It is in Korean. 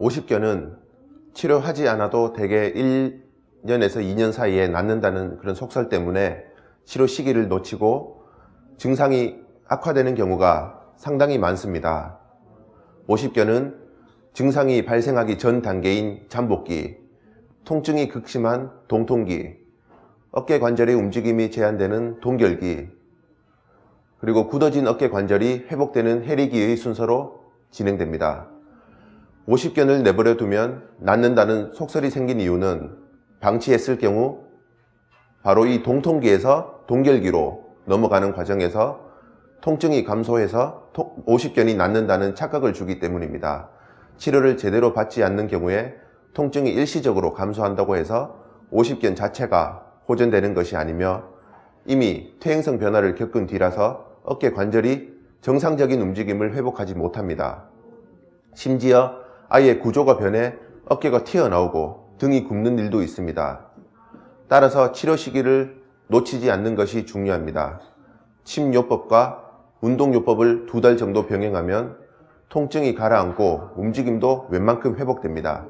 50견은 치료하지 않아도 대개 1년에서 2년 사이에 낫는다는 그런 속설 때문에 치료 시기를 놓치고 증상이 악화되는 경우가 상당히 많습니다. 50견은 증상이 발생하기 전 단계인 잠복기, 통증이 극심한 동통기, 어깨 관절의 움직임이 제한되는 동결기, 그리고 굳어진 어깨 관절이 회복되는 해리기의 순서로 진행됩니다. 50견을 내버려 두면 낫는다는 속설이 생긴 이유는 방치했을 경우 바로 이 동통기에서 동결기로 넘어가는 과정에서 통증이 감소해서 50견이 낫는다는 착각을 주기 때문입니다. 치료를 제대로 받지 않는 경우에 통증이 일시적으로 감소한다고 해서 50견 자체가 호전되는 것이 아니며 이미 퇴행성 변화를 겪은 뒤라서 어깨 관절이 정상적인 움직임을 회복하지 못합니다. 심지어 아예 구조가 변해 어깨가 튀어나오고 등이 굽는 일도 있습니다. 따라서 치료 시기를 놓치지 않는 것이 중요합니다. 침요법과 운동요법을 두 달 정도 병행하면 통증이 가라앉고 움직임도 웬만큼 회복됩니다.